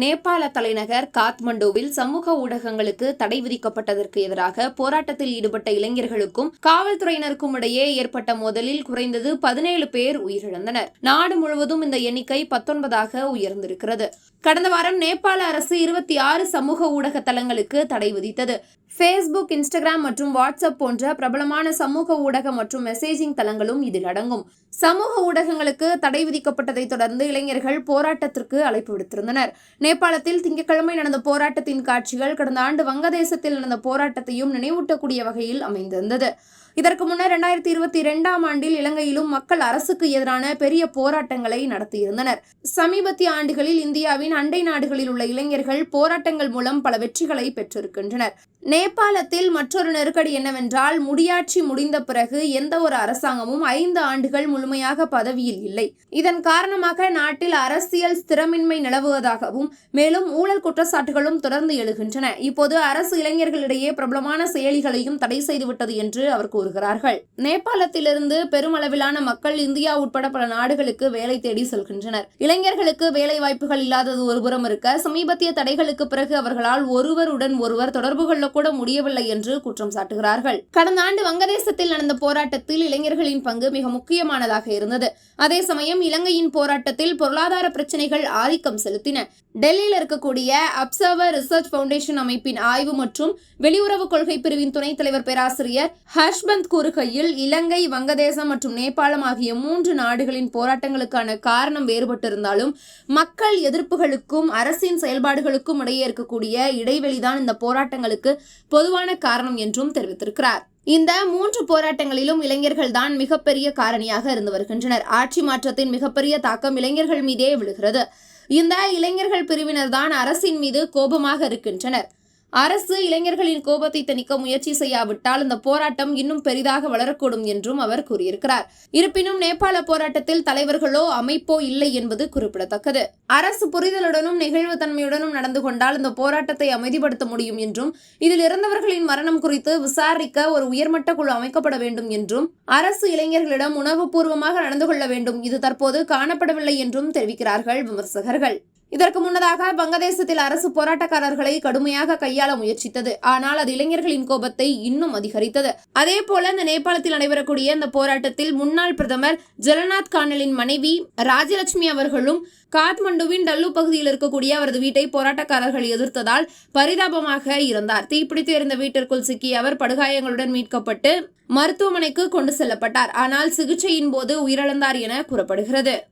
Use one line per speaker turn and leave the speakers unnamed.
நேபாள தலைநகர் காத்மண்டுவில் சமூக ஊடகங்களுக்கு தடை விதிக்கப்பட்டதற்கு எதிராக போராட்டத்தில் ஈடுபட்ட இளைஞர்களுக்கும் காவல்துறையினருக்கும் இடையே ஏற்பட்ட மோதலில் குறைந்தது பதினேழு பேர் உயிரிழந்தனர். நாடு முழுவதும் இந்த எண்ணிக்கை பத்தொன்பதாக உயர்ந்திருக்கிறது. கடந்த வாரம் நேபாள அரசு இருபத்தி ஆறு சமூக ஊடக தளங்களுக்கு தடை விதித்தது. ஃபேஸ்புக் இன்ஸ்டாகிராம் மற்றும் வாட்ஸ்அப் போன்ற பிரபலமான சமூக ஊடக மற்றும் மெசேஜிங் தளங்களும் இதில் அடங்கும். சமூக ஊடகங்களுக்கு தடை விதிக்கப்பட்டதை தொடர்ந்து இளைஞர்கள் போராட்டத்திற்கு அழைப்பு விடுத்திருந்தனர். நேபாளத்தில் திங்கட்கிழமை நடந்த போராட்டத்தின் காட்சிகள் கடந்த ஆண்டு வங்கதேசத்தில் நடந்த போராட்டத்தையும் நினைவூட்டக்கூடிய வகையில் அமைந்திருந்தது. இதற்கு முன்னர் இரண்டாயிரத்தி இருபத்தி இரண்டாம் ஆண்டில் இலங்கையிலும் மக்கள் அரசுக்கு எதிரான பெரிய போராட்டங்களை நடத்தியிருந்தனர். சமீபத்திய ஆண்டுகளில் இந்தியாவின் அண்டை நாடுகளில் உள்ள இளைஞர்கள் போராட்டங்கள் மூலம் பல வெற்றிகளை பெற்றிருக்கின்றனர். நேபாளத்தில் மற்றொரு நெருக்கடி என்னவென்றால் முடியாட்சி முடிந்த பிறகு எந்த ஒரு அரசாங்கமும் ஐந்து ஆண்டுகள் முழுமையாக பதவியில் இல்லை. இதன் காரணமாக நாட்டில் அரசியல் ஸ்திரமின்மை நிலவுவதாகவும் மேலும் ஊழல் குற்றச்சாட்டுகளும் தொடர்ந்து எழுகின்றன. இப்போது அரசு இளைஞர்களிடையே பிரபலமான செயலிகளையும் தடை செய்துவிட்டது என்று அவர் கூறுகிறார்கள். நேபாளத்திலிருந்து பெருமளவிலான மக்கள் இந்தியா உட்பட பல நாடுகளுக்கு வேலை தேடி செல்கின்றனர். இளைஞர்களுக்கு வேலை வாய்ப்புகள் இல்லாதது ஒருபுறம் இருக்க சமீபத்திய தடைகளுக்கு பிறகு அவர்களால் ஒருவருடன் ஒருவர் தொடர்பு கொள்ளக்கூட முடியவில்லை என்று குற்றம் சாட்டுகிறார்கள். கடந்த ஆண்டு வங்கதேசத்தில் நடந்த போராட்டத்தில் இளைஞர்களின் பங்கு மிக முக்கியமானதாக இருந்தது. அதே சமயம் இலங்கையின் போராட்டத்தில் பொருளாதார பிரச்சனைகள் ஆதிக்கம் செலுத்தின. டெல்லியில் இருக்கக்கூடிய அப்சர்வர் ரிசர்ச் பவுண்டேஷன் அமைப்பின் ஆய்வு மற்றும் வெளியுறவு கொள்கை பிரிவின் துணைத் தலைவர் பேராசிரியர் ஹர்ஷ்பந்த் கூறுகையில் இலங்கை வங்கதேசம் மற்றும் நேபாளம் ஆகிய மூன்று நாடுகளின் போராட்டங்களுக்கான காரணம் வேறுபட்டிருந்தாலும் மக்கள் எதிர்ப்புகளுக்கும் அரசின் செயல்பாடுகளுக்கும் இடையே இருக்கக்கூடிய இடைவெளிதான் இந்த போராட்டங்களுக்கு பொதுவான காரணம் என்றும் தெரிவித்திருக்கிறார். இந்த மூன்று போராட்டங்களிலும் இளைஞர்கள் தான் மிகப்பெரிய காரணியாக இருந்து வருகின்றனர். ஆட்சி மாற்றத்தின் மிகப்பெரிய தாக்கம் இளைஞர்கள் மீதே விழுகிறது. இந்த இளைஞர்கள் பிரிவினர் தான் அரசின் மீது கோபமாக இருக்கின்றனர். அரசு இளைஞர்களின் கோபத்தை தணிக்க முயற்சி செய்யாவிட்டால் இந்த போராட்டம் இன்னும் பெரிதாக வளரக்கூடும் என்றும் அவர் கூறியிருக்கிறார். இருப்பினும் நேபாள போராட்டத்தில் தலைவர்களோ அமைப்போ இல்லை என்பது குறிப்பிடத்தக்கது. அரசு புரிதலுடனும் நெகிழ்வுத்தன்மையுடனும் நடந்து கொண்டால் இந்த போராட்டத்தை அமைதிப்படுத்த முடியும் என்றும் இதில் இறந்தவர்களின் மரணம் குறித்து விசாரிக்க ஒரு உயர்மட்ட குழு அமைக்கப்பட வேண்டும் என்றும் அரசு இளைஞர்களிடம் உணவுபூர்வமாக நடந்து கொள்ள வேண்டும். இது தற்போது காணப்படவில்லை என்றும் தெரிவிக்கிறார்கள் விமர்சகர்கள். இதற்கு முன்னதாக வங்கதேசத்தில் அரசு போராட்டக்காரர்களை கடுமையாக கையாள முயற்சித்தது. ஆனால் அது இளைஞர்களின் கோபத்தை இன்னும் அதிகரித்தது. அதே போல இந்த நேபாளத்தில் நடைபெறக்கூடிய இந்த போராட்டத்தில் முன்னாள் பிரதமர் ஜெகநாத் கானலின் மனைவி ராஜலட்சுமி அவர்களும் காத்மண்டுவின் டல்லு பகுதியில் இருக்கக்கூடிய அவரது வீட்டை போராட்டக்காரர்கள் எதிர்த்ததால் பரிதாபமாக இருந்தார். தீப்பிடித்து இருந்த வீட்டிற்குள் சிக்கிய அவர் படுகாயங்களுடன் மீட்கப்பட்டு மருத்துவமனைக்கு கொண்டு செல்லப்பட்டார். ஆனால் சிகிச்சையின் போது உயிரிழந்தார் என கூறப்படுகிறது.